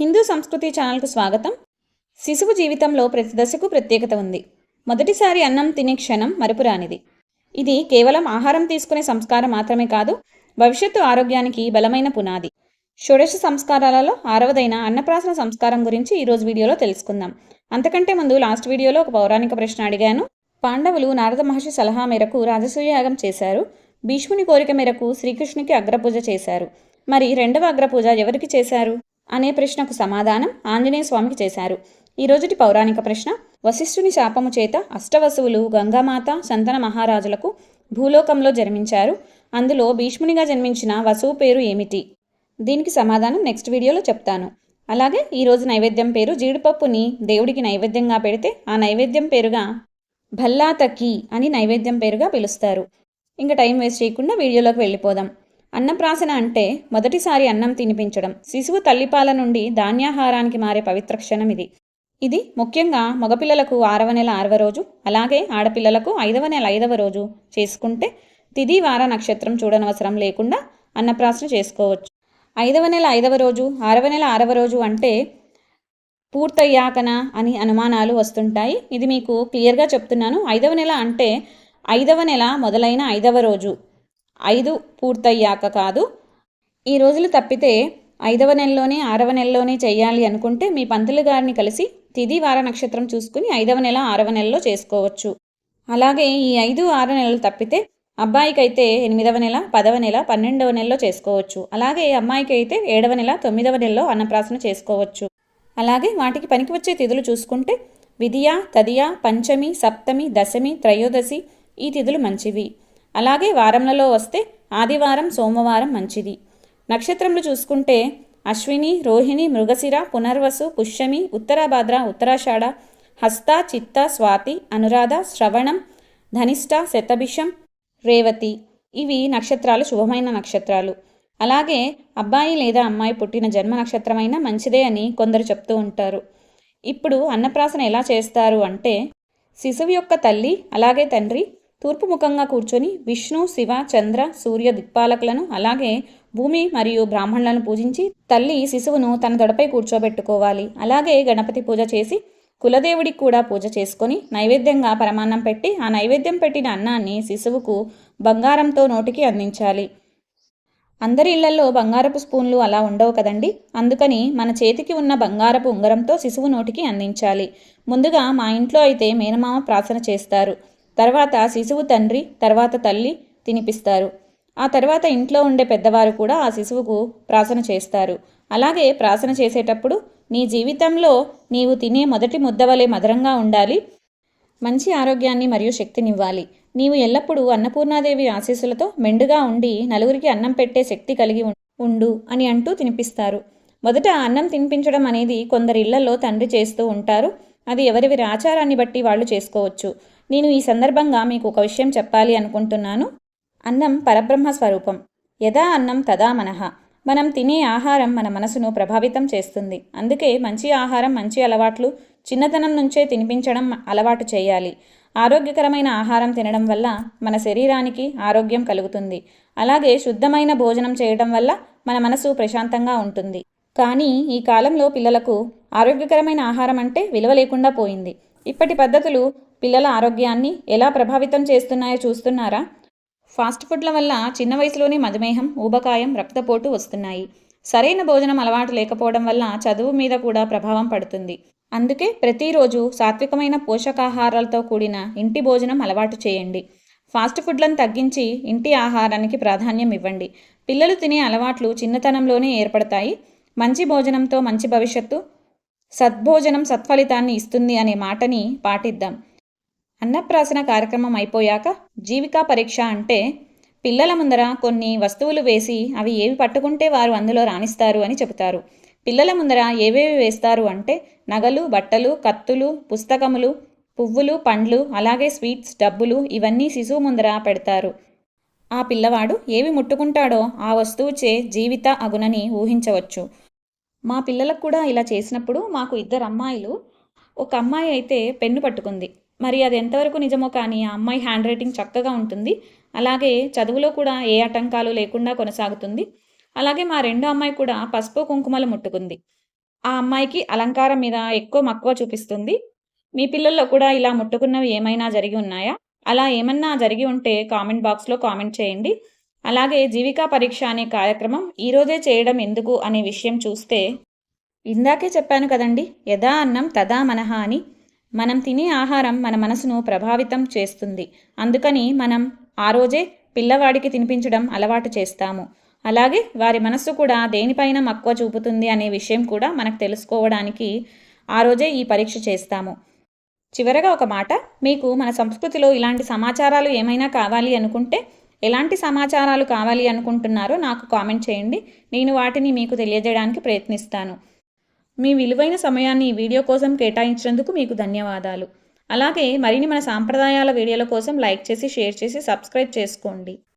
హిందూ సంస్కృతి ఛానల్కు స్వాగతం. శిశువు జీవితంలో ప్రతి దశకు ప్రత్యేకత ఉంది. మొదటిసారి అన్నం తినే క్షణం మరపురానిది. ఇది కేవలం ఆహారం తీసుకునే సంస్కారం మాత్రమే కాదు భవిష్యత్తు ఆరోగ్యానికి బలమైన పునాది. షోడశ సంస్కారాలలో ఆరవదైన అన్నప్రాసన సంస్కారం గురించి ఈరోజు వీడియోలో తెలుసుకుందాం. అంతకంటే ముందు లాస్ట్ వీడియోలో ఒక పౌరాణిక ప్రశ్న అడిగాను. పాండవులు నారద మహర్షి సలహా మేరకు రాజసూయాగం చేశారు. భీష్ముని కోరిక మేరకు శ్రీకృష్ణునికి అగ్రపూజ చేశారు. మరి రెండవ అగ్రపూజ ఎవరికి చేశారు? అనే ప్రశ్నకు సమాధానం ఆంజనేయ స్వామికి చేశారు. ఈ రోజుటి పౌరాణిక ప్రశ్న వశిష్ఠుని శాపము చేత అష్టవసువులు గంగామాత సంతన మహారాజులకు భూలోకంలో జన్మించారు. అందులో భీష్మునిగా జన్మించిన వసువు పేరు ఏమిటి? దీనికి సమాధానం నెక్స్ట్ వీడియోలో చెప్తాను. అలాగే ఈరోజు నైవేద్యం పేరు జీడిపప్పుని దేవుడికి నైవేద్యంగా పెడితే ఆ నైవేద్యం పేరుగా భల్లాతకి అని నైవేద్యం పేరుగా పిలుస్తారు. ఇంకా టైం వేస్ట్ చేయకుండా వీడియోలోకి వెళ్ళిపోదాం. అన్నప్రాసన అంటే మొదటిసారి అన్నం తినిపించడం. శిశువు తల్లిపాల నుండి ధాన్యాహారానికి మారే పవిత్ర క్షణం ఇది. ఇది ముఖ్యంగా మగపిల్లలకు ఆరవ నెల ఆరవ రోజు అలాగే ఆడపిల్లలకు ఐదవ నెల ఐదవ రోజు చేసుకుంటే తిది వార నక్షత్రం చూడనవసరం లేకుండా అన్నప్రాసన చేసుకోవచ్చు. ఐదవ నెల ఐదవ రోజు ఆరవ నెల ఆరవ రోజు అంటే పూర్తయ్యాకనా అని అనుమానాలు వస్తుంటాయి. ఇది మీకు క్లియర్గా చెప్తున్నాను. ఐదవ నెల అంటే ఐదవ నెల మొదలైన ఐదవ రోజు. ఐదు పూర్తయ్యాక కాదు. ఈ రోజులు తప్పితే ఐదవ నెలలోనే ఆరవ నెలలోనే చేయాలి అనుకుంటే మీ పంతులు గారిని కలిసి తిది వార నక్షత్రం చూసుకుని ఐదవ నెల ఆరవ నెలలో చేసుకోవచ్చు. అలాగే ఈ ఐదు ఆరు నెలలు తప్పితే అబ్బాయికైతే ఎనిమిదవ నెల పదవ నెల పన్నెండవ నెలలో చేసుకోవచ్చు. అలాగే అమ్మాయికి అయితే ఏడవ నెల తొమ్మిదవ నెలలో అన్నప్రాసన చేసుకోవచ్చు. అలాగే వాటికి పనికి వచ్చే తిథులు చూసుకుంటే విధియ తదియ పంచమి సప్తమి దశమి త్రయోదశి ఈ తిథులు మంచివి. అలాగే వారంలలో వస్తే ఆదివారం సోమవారం మంచిది. నక్షత్రములు చూసుకుంటే అశ్విని రోహిణి మృగశిర పునర్వసు పుష్యమి ఉత్తరాభాద్ర ఉత్తరాషాఢ హస్త చిత్త స్వాతి అనురాధ శ్రవణం ధనిష్ట శతభిషం రేవతి. ఇవి నక్షత్రాలు శుభమైన నక్షత్రాలు. అలాగే అబ్బాయి లేదా అమ్మాయి పుట్టిన జన్మ నక్షత్రమైన మంచిదే అని కొందరు చెప్తూ ఉంటారు. ఇప్పుడు అన్నప్రాసన ఎలా చేస్తారు అంటే శిశువు యొక్క తల్లి అలాగే తండ్రి తూర్పు ముఖంగా కూర్చొని విష్ణు శివ చంద్ర సూర్య దిక్పాలకులను అలాగే భూమి మరియు బ్రాహ్మణులను పూజించి తల్లి శిశువును తన దొడపై కూర్చోబెట్టుకోవాలి. అలాగే గణపతి పూజ చేసి కులదేవుడికి కూడా పూజ చేసుకొని నైవేద్యంగా పరమాన్నం పెట్టి ఆ నైవేద్యం పెట్టిన అన్నాన్ని శిశువుకు బంగారంతో నోటికి అందించాలి. అందరి ఇళ్ళలో బంగారపు స్పూన్లు అలా ఉండవు కదండి. అందుకని మన చేతికి ఉన్న బంగారపు ఉంగరంతో శిశువు నోటికి అందించాలి. ముందుగా మా ఇంట్లో అయితే మేనమామ ప్రార్థన చేస్తారు. తర్వాత శిశువు తండ్రి తర్వాత తల్లి తినిపిస్తారు. ఆ తర్వాత ఇంట్లో ఉండే పెద్దవారు కూడా ఆ శిశువుకు ప్రాసన చేస్తారు. అలాగే ప్రాసన చేసేటప్పుడు నీ జీవితంలో నీవు తినే మొదటి ముద్దవలే మధురంగా ఉండాలి మంచి ఆరోగ్యాన్ని మరియు శక్తినివ్వాలి. నీవు ఎల్లప్పుడూ అన్నపూర్ణాదేవి ఆశీస్సులతో మెండుగా ఉండి నలుగురికి అన్నం పెట్టే శక్తి కలిగి ఉండు అని అంటూ తినిపిస్తారు. మొదట అన్నం తినిపించడం అనేది కొందరి ఇళ్ళలో తండ్రి చేస్తూ ఉంటారు. అది ఎవరివరి ఆచారాన్ని బట్టి వాళ్ళు చేసుకోవచ్చు. నేను ఈ సందర్భంగా మీకు ఒక విషయం చెప్పాలి అనుకుంటున్నాను. అన్నం పరబ్రహ్మ స్వరూపం. యథా అన్నం తదా మనః. మనం తినే ఆహారం మన మనసును ప్రభావితం చేస్తుంది. అందుకే మంచి ఆహారం మంచి అలవాట్లు చిన్నతనం నుంచే తినిపించడం అలవాటు చేయాలి. ఆరోగ్యకరమైన ఆహారం తినడం వల్ల మన శరీరానికి ఆరోగ్యం కలుగుతుంది. అలాగే శుద్ధమైన భోజనం చేయడం వల్ల మన మనసు ప్రశాంతంగా ఉంటుంది. కానీ ఈ కాలంలో పిల్లలకు ఆరోగ్యకరమైన ఆహారం అంటే విలువ లేకుండా పోయింది. ఇప్పటి పద్ధతులు పిల్లల ఆరోగ్యాన్ని ఎలా ప్రభావితం చేస్తున్నాయో చూస్తున్నారా? ఫాస్ట్ ఫుడ్ల వల్ల చిన్న వయసులోనే మధుమేహం ఊబకాయం రక్తపోటు వస్తున్నాయి. సరైన భోజనం అలవాటు లేకపోవడం వల్ల చదువు మీద కూడా ప్రభావం పడుతుంది. అందుకే ప్రతిరోజు సాత్వికమైన పోషకాహారాలతో కూడిన ఇంటి భోజనం అలవాటు చేయండి. ఫాస్ట్ ఫుడ్లను తగ్గించి ఇంటి ఆహారానికి ప్రాధాన్యం ఇవ్వండి. పిల్లలు తినే అలవాట్లు చిన్నతనంలోనే ఏర్పడతాయి. మంచి భోజనంతో మంచి భవిష్యత్తు సద్భోజనం సత్ఫలితాన్ని ఇస్తుంది అనే మాటని పాటిద్దాం. అన్నప్రాసన కార్యక్రమం అయిపోయాక జీవికా పరీక్ష అంటే పిల్లల ముందర కొన్ని వస్తువులు వేసి అవి ఏవి పట్టుకుంటే వారు అందులో రాణిస్తారు అని చెబుతారు. పిల్లల ముందర ఏవేవి వేస్తారు అంటే నగలు బట్టలు కత్తులు పుస్తకములు పువ్వులు పండ్లు అలాగే స్వీట్స్ డబ్బులు ఇవన్నీ శిశువు ముందర పెడతారు. ఆ పిల్లవాడు ఏవి ముట్టుకుంటాడో ఆ వస్తువుచే జీవిత అగునని ఊహించవచ్చు. మా పిల్లలకు కూడా ఇలా చేసినప్పుడు మాకు ఇద్దరు అమ్మాయిలు ఒక అమ్మాయి అయితే పెన్ను పట్టుకుంది. మరి అది ఎంతవరకు నిజమో కానీ ఆ అమ్మాయి హ్యాండ్ రైటింగ్ చక్కగా ఉంటుంది. అలాగే చదువులో కూడా ఏ ఆటంకాలు లేకుండా కొనసాగుతుంది. అలాగే మా రెండో అమ్మాయి కూడా పసుపు కుంకుమలు ముట్టుకుంది. ఆ అమ్మాయికి అలంకారం మీద ఎక్కువ మక్కువ చూపిస్తుంది. మీ పిల్లల్లో కూడా ఇలా ముట్టుకున్నవి ఏమైనా జరిగి ఉన్నాయా? అలా ఏమన్నా జరిగి ఉంటే కామెంట్ బాక్స్లో కామెంట్ చేయండి. అలాగే జీవికా పరీక్ష అనే కార్యక్రమం ఈరోజే చేయడం ఎందుకు అనే విషయం చూస్తే ఇందాకే చెప్పాను కదండి యథా అన్నం తదా మనహ అని. మనం తినే ఆహారం మన మనసును ప్రభావితం చేస్తుంది. అందుకని మనం ఆ రోజే పిల్లవాడికి తినిపించడం అలవాటు చేస్తాము. అలాగే వారి మనస్సు కూడా దేనిపైన మక్కువ చూపుతుంది అనే విషయం కూడా మనకు తెలుసుకోవడానికి ఆ రోజే ఈ పరీక్ష చేస్తాము. చివరగా ఒక మాట మీకు మన సంస్కృతిలో ఇలాంటి సమాచారాలు ఏమైనా కావాలి అనుకుంటే ఎలాంటి సమాచారాలు కావాలి అనుకుంటున్నారో నాకు కామెంట్ చేయండి. నేను వాటిని మీకు తెలియజేయడానికి ప్రయత్నిస్తాను. మీ విలువైన సమయాన్ని ఈ వీడియో కోసం కేటాయించినందుకు మీకు ధన్యవాదాలు. అలాగే మరిన్ని మన సాంప్రదాయాల వీడియోల కోసం లైక్ చేసి షేర్ చేసి సబ్స్క్రైబ్ చేసుకోండి.